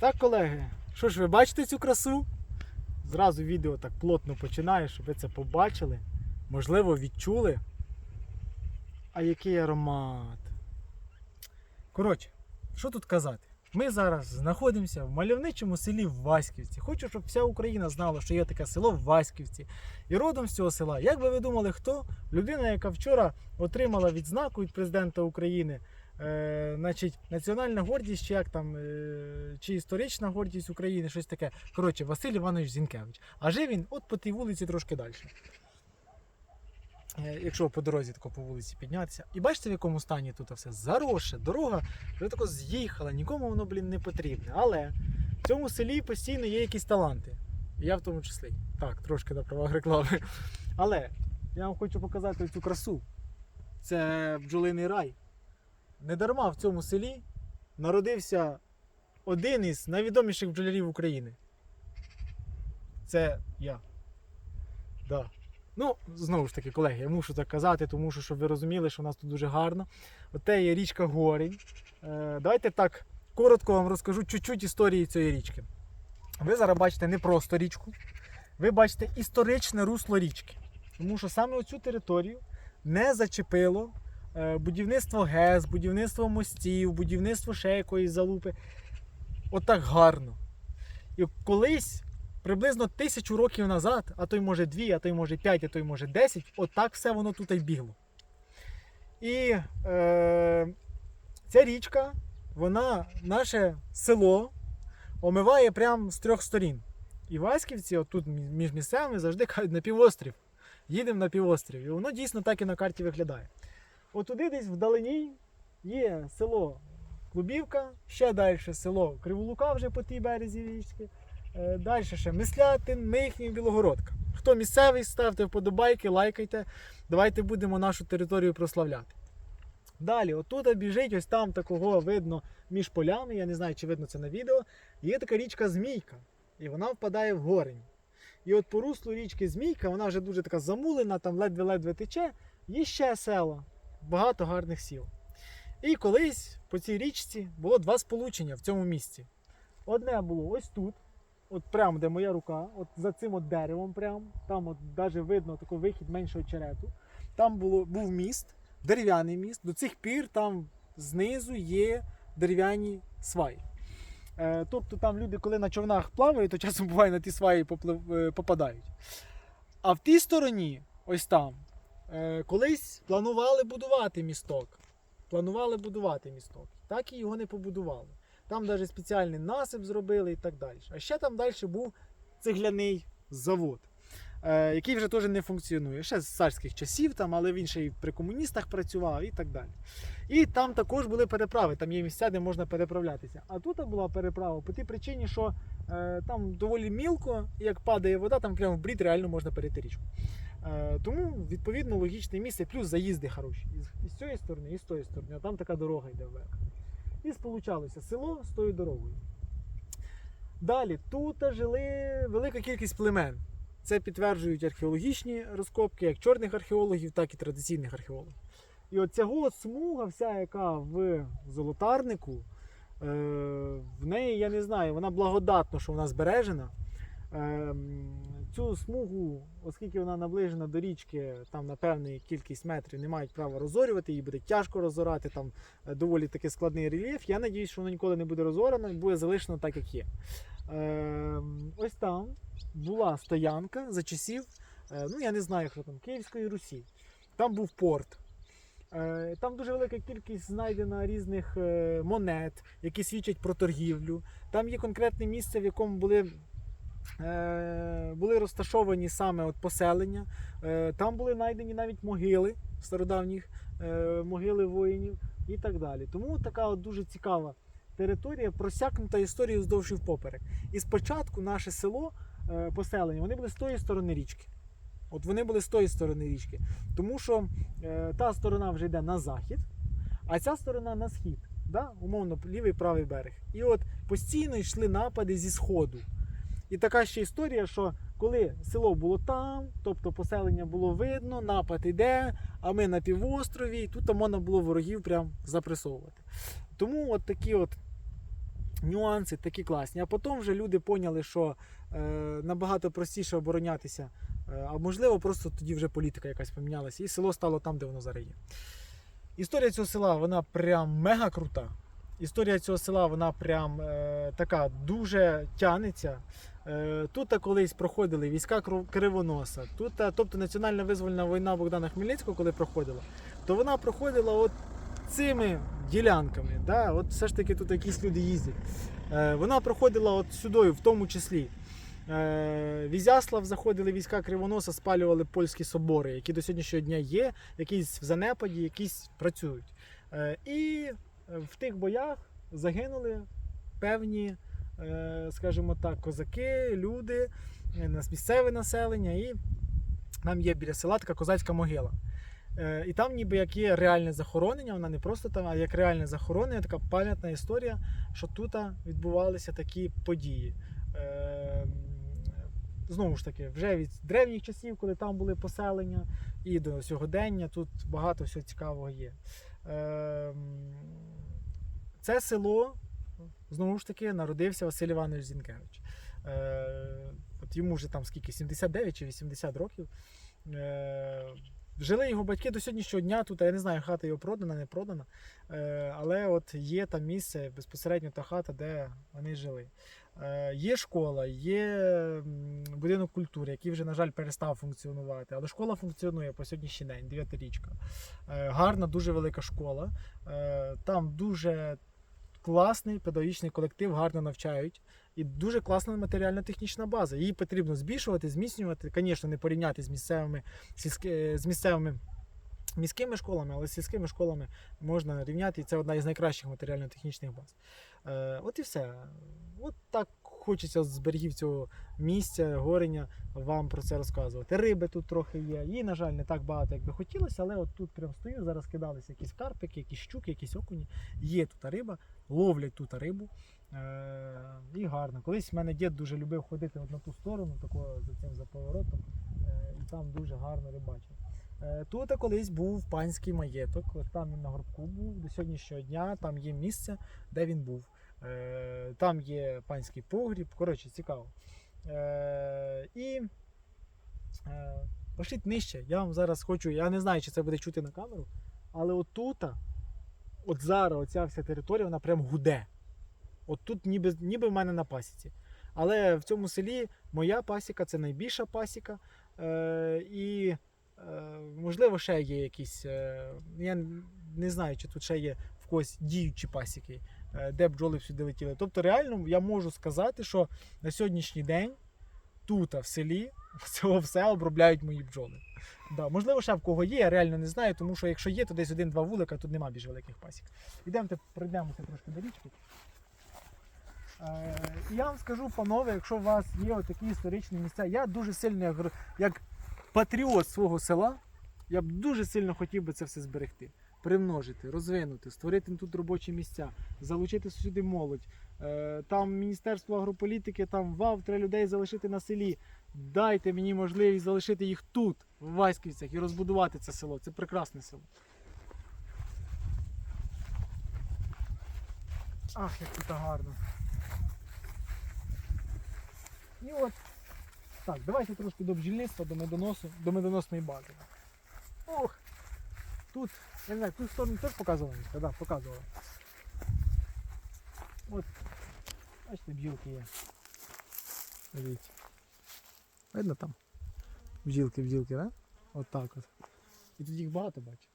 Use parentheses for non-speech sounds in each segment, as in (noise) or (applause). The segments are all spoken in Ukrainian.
Так, колеги, що ж ви бачите цю красу? Зразу відео так плотно починає, щоб ви це побачили. Можливо, відчули. А який аромат. Коротше, що тут казати? Ми зараз знаходимося в мальовничому селі Васьківці. Хочу, щоб вся Україна знала, що є таке село Васьківці. І родом з цього села, як би ви думали, хто? Людина, яка вчора отримала відзнаку від президента України. Е, значить, національна гордість, чи як там, е, чи історична гордість України, щось таке. Коротше, Василь Іванович Зінкевич. А жив він от по тій вулиці трошки далі. Е, Якщо по дорозі тако по вулиці піднятися. І бачите, в якому стані тут все заросше, дорога вже тако з'їхала, нікому воно, блін, не потрібне. Але в цьому селі постійно є якісь таланти. Я в тому числі. Так, трошки на правах реклами. Але я вам хочу показати цю красу. Це бджолиний рай. Недарма в цьому селі народився один із найвідоміших бджолярів України. Це я. Да. Ну, знову ж таки, колеги, я мушу так казати, тому що щоб ви розуміли, що у нас тут дуже гарно. Оте є річка Горень. Е, давайте так коротко вам розкажу чуть-чуть історії цієї річки. Ви зараз бачите не просто річку, ви бачите історичне русло річки. Тому що саме оцю територію не зачепило будівництво ГЕС, будівництво мостів, будівництво ще якоїсь залупи. Отак гарно. І колись, приблизно тисячу років назад, а то й може дві, а то й може п'ять, а то й може десять, отак все воно тут і бігло. І е, ця річка, вона наше село омиває прямо з трьох сторін. І Васьківці, отут між місцями, завжди кажуть на півострів. Їдемо на півострів. І воно дійсно так і на карті виглядає. От туди десь вдалині є село Клубівка, ще далі село Криволука вже по тій березі річки. Е, Далі ще Мислятин, Михнів, Білогородка. Хто місцевий, ставте вподобайки, лайкайте. Давайте будемо нашу територію прославляти. Далі, отут біжить, ось там такого видно між полями, я не знаю, чи видно це на відео. Є така річка Змійка, і вона впадає в горень. І от по руслу річки Змійка, вона вже дуже така замулена, там ледве-ледве тече. Є ще села, багато гарних сіл. І колись по цій річці було два сполучення в цьому місці. Одне було ось тут, от прямо де моя рука, от за цим от деревом, прямо, там от навіть видно такий вихід меншого черету. Там було, був міст, дерев'яний міст. До цих пір там знизу є дерев'яні сваї. Е, тобто там люди, коли на човнах плавають, то часом буває на ті сваї е, попадають. А в тій стороні, ось там, колись планували будувати місток. Планували будувати місток. Так і його не побудували. Там навіть спеціальний насип зробили і так далі. А ще там далі був цегляний завод, е, який вже теж не функціонує. Ще з царських часів, там, але він ще й при комуністах працював і так далі. І там також були переправи, там є місця, де можна переправлятися. А тут була переправа по тій причині, що е, там доволі мілко, як падає вода, там прямо в брід реально можна перейти річку. Е, тому, відповідно, логічне місце, плюс заїзди хороші. І з, цієї сторони, і з тої сторони. А там така дорога йде вверх. І сполучалося село з тою дорогою. Далі тут жили велика кількість племен. Це підтверджують археологічні розкопки, як чорних археологів, так і традиційних археологів. І от цього смуга, вся, яка в золотарнику, е, в неї, я не знаю, вона благодатно, що вона збережена. Ем, Цю смугу, оскільки вона наближена до річки, там на певну кількість метрів не мають права розорювати, її буде тяжко розорати, там е, доволі таки складний рельєф. Я сподіваюся, що воно ніколи не буде розорено і буде залишено так, як є. Ем, Ось там була стоянка за часів, е, ну я не знаю, що там, Київської Русі. Там був порт. Е, Там дуже велика кількість знайдена різних монет, які свідчать про торгівлю. Там є конкретне місце, в якому були, були розташовані саме от поселення. Е, Там були знайдені навіть могили стародавніх е, могили воїнів і так далі. Тому така от дуже цікава територія, просякнута історією вздовж і впоперек. І спочатку наше село, е, поселення, вони були з тої сторони річки. От вони були з тої сторони річки. Тому що е, та сторона вже йде на захід, а ця сторона на схід. Да? Умовно, лівий правий берег. І от постійно йшли напади зі сходу. І така ще історія, що коли село було там, тобто поселення було видно, напад іде, а ми на півострові, і тут можна було ворогів прям запресовувати. Тому от такі от нюанси такі класні. А потім вже люди поняли, що е, набагато простіше оборонятися. Е, а можливо, просто тоді вже політика якась помінялася, і село стало там, де воно зараз є. Історія цього села вона прям мега крута. Історія цього села вона прям е, така дуже тянеться. Е, тут колись проходили війська Кривоноса. Тут, тобто національна визвольна війна Богдана Хмельницького, коли проходила, то вона проходила от цими ділянками. Да? От все ж таки тут якісь люди їздять. Е, вона проходила от сюди, в тому числі. Е, в заходили війська Кривоноса, спалювали польські собори, які до сьогоднішнього дня є, якісь в занепаді, якісь працюють. Е, і в тих боях загинули певні, е, скажімо так, козаки, люди, е, місцеве населення, і там є біля села така козацька могила. Е, І там ніби як є реальне захоронення, вона не просто там, а як реальне захоронення, така пам'ятна історія, що тут відбувалися такі події. Знову ж таки, вже від древніх часів, коли там були поселення, і до сьогодення тут багато всього цікавого є. Це село, знову ж таки, народився Василь Іванович Зінкевич. Е, От йому вже там скільки, 79 чи 80 років. Е, Жили його батьки до сьогоднішнього дня. Тут я не знаю, хата його продана, не продана. Е, Але от є там місце, безпосередньо та хата, де вони жили. Е, Є школа, є будинок культури, який вже, на жаль, перестав функціонувати. Але школа функціонує по сьогоднішній день, дев'ятирічка. Е, Гарна, дуже велика школа. Там дуже класний педагогічний колектив, гарно навчають. І дуже класна матеріально-технічна база. Її потрібно збільшувати, зміцнювати. Звісно, не порівняти з місцевими, сільськи- з місцевими міськими школами, але з сільськими школами можна рівняти. І це одна із найкращих матеріально-технічних баз. Е, от і все. От так хочеться з берегів цього місця, горення вам про це розказувати. Риби тут трохи є. Її, на жаль, не так багато, як би хотілося, але от тут прям стою, зараз кидалися якісь карпики, якісь щуки, якісь окуні. Є тут риба, ловлять тут рибу. Е, і гарно. Колись в мене дід дуже любив ходити от на ту сторону, такого за цим за поворотом, е, і там дуже гарно рибачив. Е, Тут колись був панський маєток, там він на горбку був до сьогоднішнього дня, там є місце, де він був. Е, Там є панський погріб. Коротше, цікаво. Е, І е, пошліть нижче. Я вам зараз хочу, я не знаю, чи це буде чути на камеру, але отута, от зараз оця вся територія, вона прям гуде. От тут ніби, ніби в мене на пасіці. Але в цьому селі моя пасіка це найбільша пасіка. І можливо ще є якісь. Я не знаю, чи тут ще є в когось діючі пасіки, де бджоли сюди летіли. Тобто, реально я можу сказати, що на сьогоднішній день тут, в селі, (laughs) цього все обробляють мої бджоли. Да, можливо, ще в кого є, я реально не знаю, тому що якщо є, то десь один-два вулика, тут нема більш великих пасік. Ідемо пройдемося трошки до річки. Е, я вам скажу, панове, якщо у вас є такі історичні місця, я дуже сильно, як патріот свого села, я б дуже сильно хотів би це все зберегти, примножити, розвинути, створити тут робочі місця, залучити сюди молодь. Е, Там Міністерство агрополітики, там вав, треба людей залишити на селі. Дайте мені можливість залишити їх тут, в Васьківцях, і розбудувати це село. Це прекрасне село. Ах, як тут гарно. І от. Так, давайте трошки до бджільництва, до медоносу, до медоносної бази. Ох! Тут, я не знаю, ту сторону теж показували? Так, да, показували. От. Бачите, бджілки є. Дивіться. Видно там? Бджілки, бджілки, да? От так от. І тут їх багато бачу.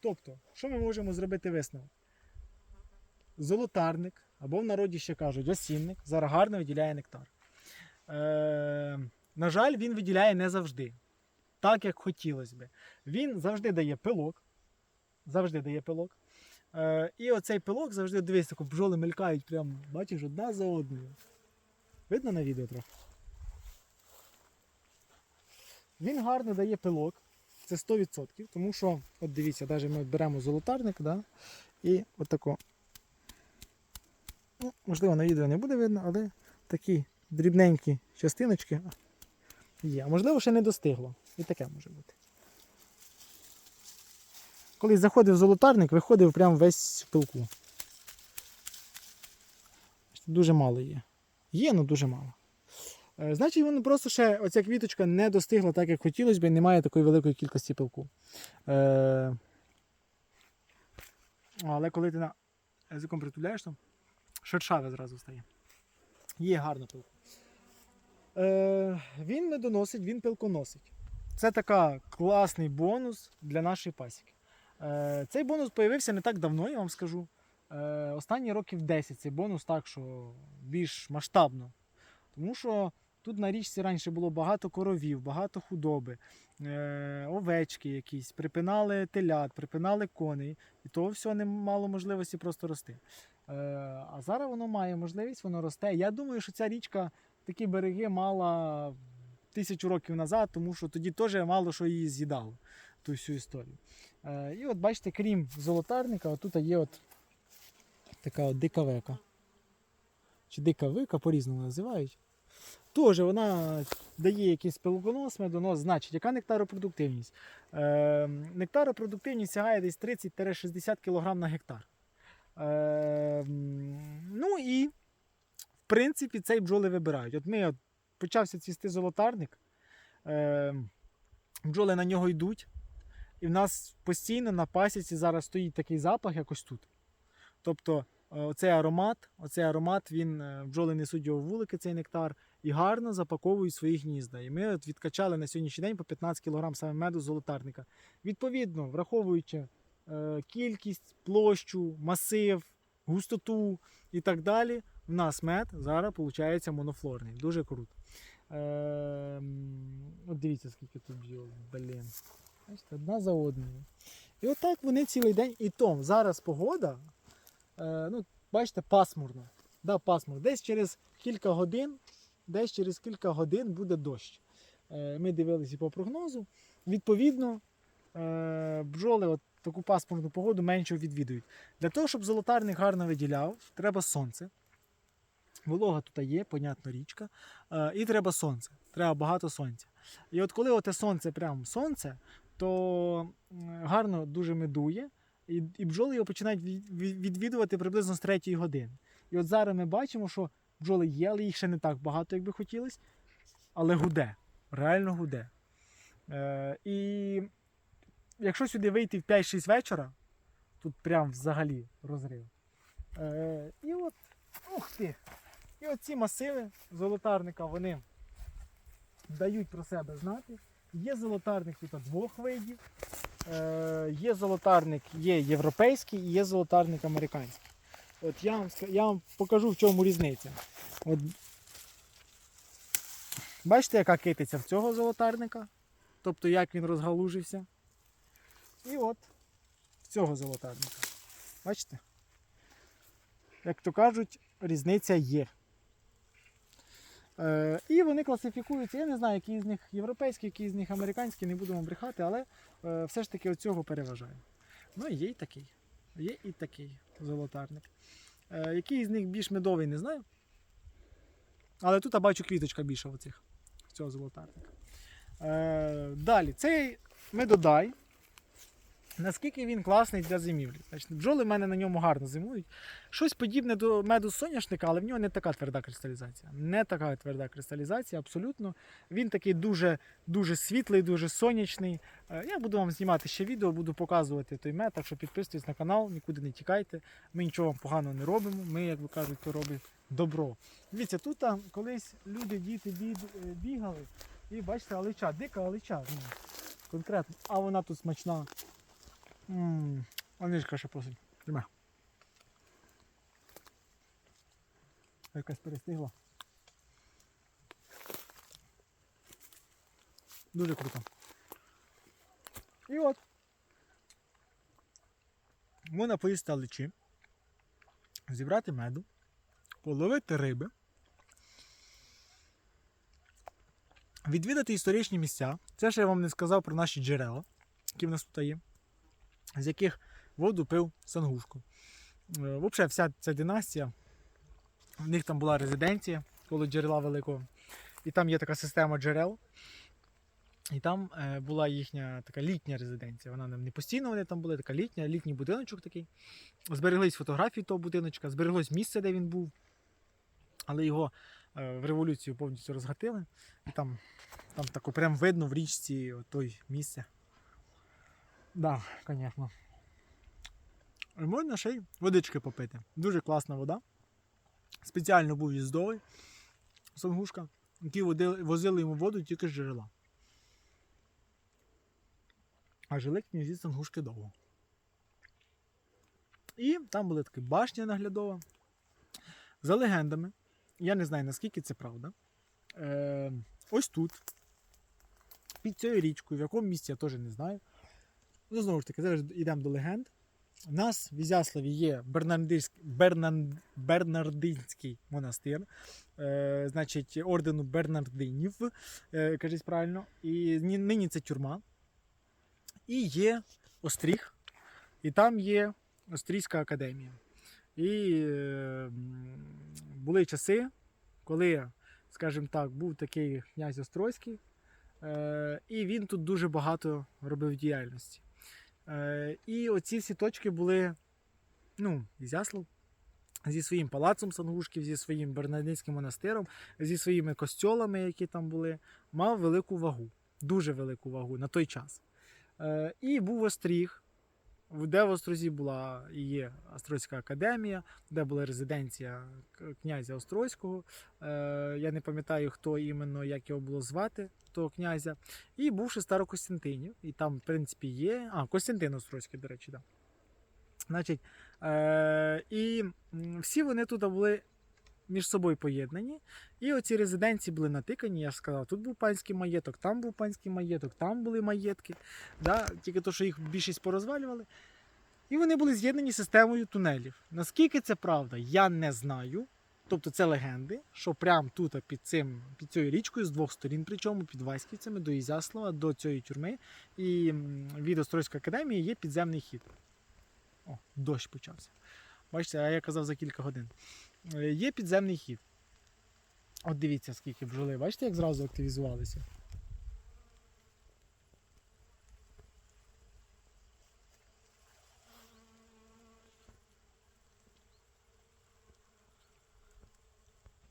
Тобто, що ми можемо зробити висновок? Золотарник, або в народі ще кажуть осінник, зараз гарно виділяє нектар. Е, на жаль, він виділяє не завжди, так як хотілося би. Він завжди дає пилок. Завжди дає пилок. Е, і оцей пилок завжди дивись, тако бджоли мелькають, прям, бачиш, одна за одною. Видно на відео трохи? Він гарно дає пилок. Це 100%, тому що, от дивіться, навіть ми беремо золотарник, да, і отако. Ну, можливо, на відео не буде видно, але такі дрібненькі частиночки є. А можливо, ще не достигло. І таке може бути. Коли заходив золотарник, виходив прям весь в пилку. дуже мало є. Є, але дуже мало. Е, Значить, воно просто ще оця квіточка не достигла так, як хотілося б, і немає такої великої кількості пилку. Е, але коли ти на язиком притуляєш, то шершаве зразу стає. Є гарно пилку. Е, він медоносить, він пилконосить. Це така класний бонус для нашої пасіки. Е, цей бонус з'явився не так давно, я вам скажу. Е, останні років 10 цей бонус так, що більш масштабно. Тому що тут на річці раніше було багато коровів, багато худоби, е, овечки якісь, припинали телят, припинали коней, і того всього не мало можливості просто рости. Е, а зараз воно має можливість, воно росте. Я думаю, що ця річка такі береги мала тисячу років назад, тому що тоді теж мало що її з'їдало, ту всю історію. Е, і от бачите, крім золотарника, отут є от така от дика века. Чи дика вика, по-різному називають. Теж вона дає якийсь пилконос, медонос, значить, яка нектаропродуктивність? Е, нектаропродуктивність сягає десь 30-60 кг на гектар. Е, ну і, в принципі, цей бджоли вибирають. От ми от, почався цвісти золотарник, е, бджоли на нього йдуть, і в нас постійно на пасіці зараз стоїть такий запах, як ось тут. Тобто, е, оцей аромат, оцей аромат, він е, бджоли несуть його вулики, цей нектар, і гарно запаковують свої гнізда. І ми от відкачали на сьогоднішній день по 15 кг саме меду золотарника. Відповідно, враховуючи е, кількість, площу, масив, густоту і так далі, в нас мед зараз виходить монофлорний. Дуже круто. Е, от дивіться, скільки тут бджіл, блін. Бачите, одна за одною. І отак вони цілий день. І то зараз погода, е, ну, бачите, пасмурно. Да, пасмурно. Десь через кілька годин, десь через кілька годин буде дощ. Е, ми дивилися по прогнозу. Відповідно, е, бджоли от таку пасмурну погоду менше відвідують. Для того, щоб золотарник гарно виділяв, треба сонце. Волога тут є, понятно, річка. Е, і треба сонце. Треба багато сонця. І от коли оте сонце, прям сонце, то гарно дуже медує, і, і бджоли його починають від- від- відвідувати приблизно з 3 години. І от зараз ми бачимо, що бджоли є, але їх ще не так багато, як би хотілося, але гуде, реально гуде. Е, і якщо сюди вийти в 5-6 вечора, тут прям взагалі розрив. Е, і от, ух ти! І от ці масиви золотарника, вони дають про себе знати. Є золотарник тут двох видів. Е, є золотарник, є європейський і є золотарник американський. От я вам, я вам покажу, в чому різниця. От, бачите, яка китиця в цього золотарника? Тобто як він розгалужився. І от в цього золотарника. Бачите? Як то кажуть, різниця є. Е, і вони класифікуються. Я не знаю, який з них європейський, який з них американський, не будемо брехати, але е, все ж таки оцього переважає. Ну, є і такий. Є і такий золотарник. Е, який з них більш медовий, не знаю. Але тут я бачу квіточка більша оцих, цього золотарника. Е, далі, цей медодай. Наскільки він класний для зимівлі. Значить, бджоли в мене на ньому гарно зимують. Щось подібне до меду соняшника, але в нього не така тверда кристалізація. Не така тверда кристалізація, абсолютно. Він такий дуже, дуже світлий, дуже сонячний. Е, Я буду вам знімати ще відео, буду показувати той мед, так що підписуйтесь на канал, нікуди не тікайте. Ми нічого вам поганого не робимо. Ми, як ви кажуть, то робить добро. Дивіться, тут а, колись люди, діти е, бігали, і бачите, алича, дика алича. ну, Конкретно, а вона тут смачна. Ммм, а нижка ще просить. Диме. Якась перестигла. Дуже круто. І от. Можна поїсти аличі, зібрати меду, половити риби, відвідати історичні місця. Це ще я вам не сказав про наші джерела, які в нас тут є з яких воду пив Сангушко. Взагалі, вся ця династія, в них там була резиденція коло джерела великого. І там є така система джерел. І там е, була їхня така літня резиденція. Вона не постійно вони там були, така літня, літній будиночок такий. Збереглись фотографії того будиночка, збереглось місце, де він був. але його е, в революцію повністю розгатили. І там, там тако прям видно в річці той місце. Да, звісно. Можна ще й водички попити. Дуже класна вода. Спеціально був їздовий Сонгушка, які возили йому воду тільки з джерела. А жили князі Сангушки довго. І там була така башня наглядова. За легендами, я не знаю наскільки це правда. Е, ось тут, під цією річкою, в якому місці я теж не знаю. Ну, знову ж таки, зараз йдемо до легенд. У нас в Ізяславі є Бернан, Бернардинський монастир, е, значить, ордену Бернардинів, е, кажіть правильно. І нині це тюрма. І є Остріг, і там є Острізька академія. І е, були часи, коли, скажімо так, був такий князь Острозький, е, і він тут дуже багато робив діяльності. Е, і оці всі точки були, ну, Ізяслав, зі своїм палацом Сангушків, зі своїм Бернадинським монастиром, зі своїми костьолами, які там були, мав велику вагу, дуже велику вагу на той час. Е, і був остріг, де в Острозі була і є Острозька академія, де була резиденція князя Острозького. Е, я не пам'ятаю, хто іменно, як його було звати, того князя. І бувши Старокостянтинів, і там, в принципі, є. А, Костянтин Острозький, до речі, так. Да. Значить, е, і всі вони тут були між собою поєднані. І оці резиденції були натикані. Я сказав, тут був панський маєток, там був панський маєток, там були маєтки. Да? Тільки то, що їх більшість порозвалювали. І вони були з'єднані системою тунелів. Наскільки це правда, я не знаю. Тобто це легенди, що прямо тут, під цим, під цією річкою, з двох сторін, причому під Васьківцями, до Ізяслава, до цієї тюрми, і від Острозької академії є підземний хід. О, дощ почався. Бачите, а я казав за кілька годин. Е, Є підземний хід. От дивіться, скільки бджоли. Бачите, як зразу активізувалися?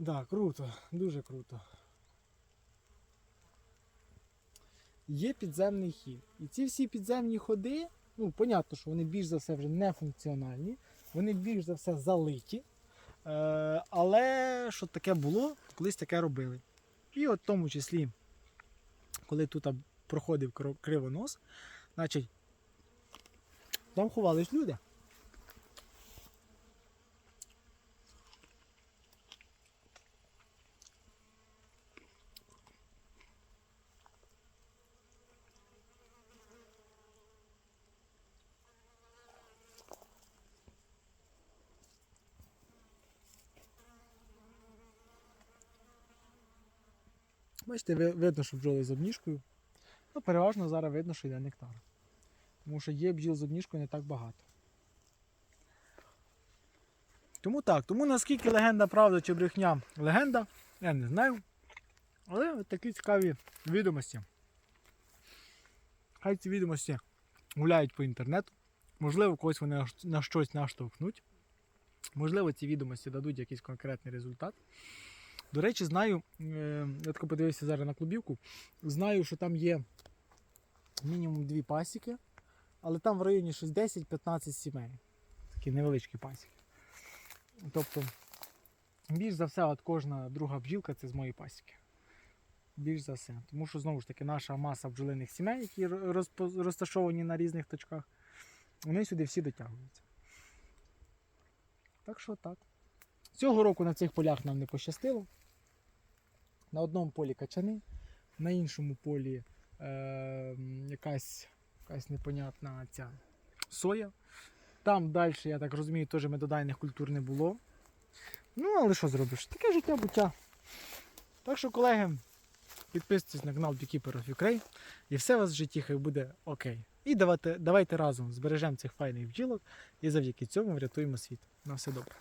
Так, да, круто, дуже круто. Є підземний хід. І ці всі підземні ходи, ну, понятно, що вони більш за все вже не функціональні, вони більш за все залиті. Е, але що таке було, колись таке робили. І от в тому числі, коли тут проходив кривонос, значить, там ховались люди. Бачите, видно, що бджоли з обніжкою. Ну, переважно зараз видно, що йде нектар. Тому що є бджіл з обніжкою не так багато. Тому так, тому наскільки легенда правда чи брехня легенда, я не знаю. Але такі цікаві відомості. Хай ці відомості гуляють по інтернету. Можливо, когось вони на щось наштовхнуть. Можливо, ці відомості дадуть якийсь конкретний результат. До речі, знаю, е, я тако подивився зараз на клубівку. Знаю, що там є мінімум дві пасіки, але там в районі щось 10-15 сімей. Такі невеличкі пасіки. Тобто, більш за все, от кожна друга бджілка це з моєї пасіки. Більш за все. Тому що знову ж таки наша маса бджолиних сімей, які розташовані на різних точках, вони сюди всі дотягуються. Так що так. Цього року на цих полях нам не пощастило. На одному полі качани, на іншому полі е, якась, якась непонятна ця соя. Там далі, я так розумію, теж медодайних культур не було. Ну, але що зробиш? Таке життя буття. Так що, колеги, підписуйтесь на канал Beekeeper of Ukraine і все у вас в житті хай буде окей. І давайте, давайте разом збережемо цих файних бджілок і завдяки цьому врятуємо світ. На все добре.